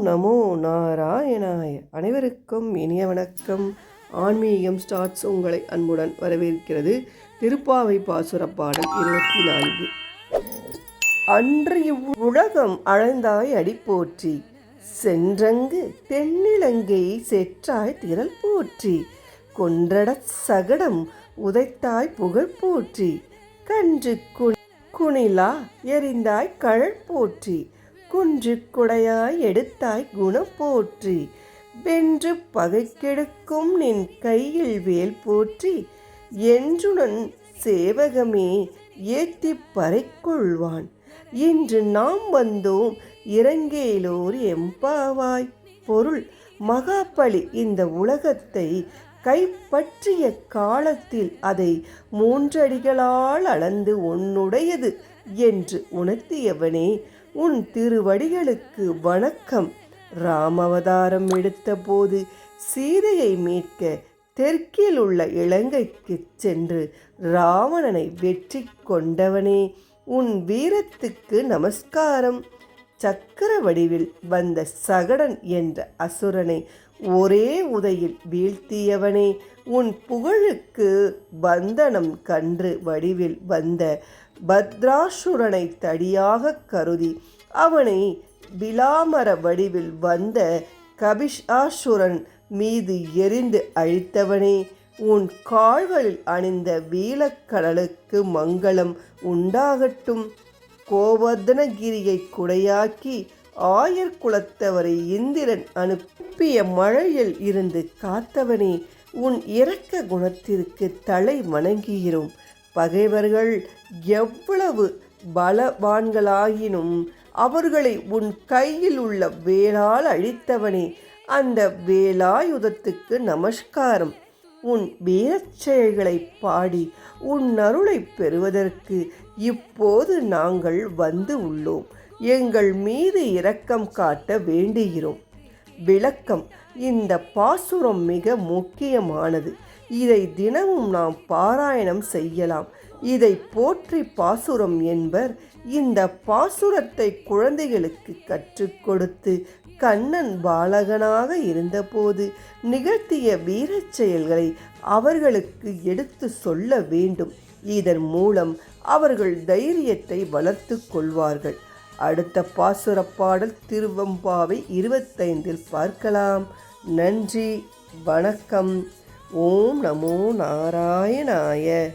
நமோ நாராயணாய. அனைவருக்கும் இனிய வணக்கம். ஆன்மீகம் ஸ்டார்ட்ஸ் உங்களை அன்புடன் வரவேற்கிறது. திருப்பாவை பாசுர பாடல் இருபத்தி நான்கு. அன்று இவ்வுலகம் அழைந்தாய் அடி போற்றி சென்றங்கு தென்னிலங்கை செற்றாய் திரள் போற்றி. கொன்றடச் சகடம் உதைத்தாய் புகழ் போற்றி. கன்று குனி குணிலா எறிந்தாய் கழல் போற்றி. குன்று குடையாய் எடுத்தாய் குணம் போற்றி. வென்று பகை கெடுக்கும் நின் கையில் வேல் போற்றி. என்றுடன் சேவகமே ஏத்தி பறைக்கொள்வான். இன்று நாம் வந்தோம் இறங்கேலோர் எம்பாவாய். பொருள் மகாபலி இந்த உலகத்தை கைப்பற்றிய காலத்தில் அதை மூன்றடிகளால் அளந்து உன்னுடையது என்று உணர்த்தியவனே உன் திருவடிகளுக்கு வணக்கம். ராமவதாரம் எடுத்தபோது சீதையை மீட்க தெற்கில் உள்ள இலங்கைக்கு சென்று ராவணனை வெற்றி கொண்டவனே. உன் வீரத்துக்கு நமஸ்காரம். சக்கர வடிவில் வந்த சகடன் என்ற அசுரனை ஒரே உதையில் வீழ்த்தியவனே. உன் புகழுக்கு பந்தனம் கன்று வடிவில் வந்த பத்ராசுரனை தடியாக கருதி அவனை விலாமர வடிவில் வந்த கபிஷாசுரன் மீது எரிந்து அழித்தவனே உன் கால்களில் அணிந்த வீலக்கடலுக்கு மங்களம் உண்டாகட்டும். கோவர்தனகிரியை குடையாக்கி ஆயர் குலத்தவரை இந்திரன் அனுப்பிய மழையில் இருந்து காத்தவனே உன் இரக்க குணத்திற்கு தலை வணங்குகிறோம் பகைவர்கள் எவ்வளவு பலவான்களாயினும் அவர்களை உன் கையில் உள்ள வேளால் அழித்தவனே அந்த வேலாயுதத்துக்கு நமஸ்காரம். உன் வீரச் செயல்களை பாடி உன் அருளை பெறுவதற்கு இப்போது நாங்கள் வந்து உள்ளோம். எங்கள் மீது இரக்கம் காட்ட வேண்டுகிறோம். விளக்கம் இந்த பாசுரம் மிக முக்கியமானது. இதை தினமும் நாம் பாராயணம் செய்யலாம். இதை போற்றி பாசுரம் என்பர் இந்த பாசுரத்தை குழந்தைகளுக்கு கற்றுக் கொடுத்து கண்ணன் பாலகனாக இருந்தபோது நிகழ்த்திய வீரச் செயல்களை அவர்களுக்கு எடுத்து சொல்ல வேண்டும். இதன் மூலம் அவர்கள் தைரியத்தை வளர்த்து கொள்வார்கள். அடுத்த பாசுரப்பாடல் திருவம்பாவை இருபத்தைந்தில் பார்க்கலாம். நன்றி வணக்கம். ஓம் நமோ நாராயணாய.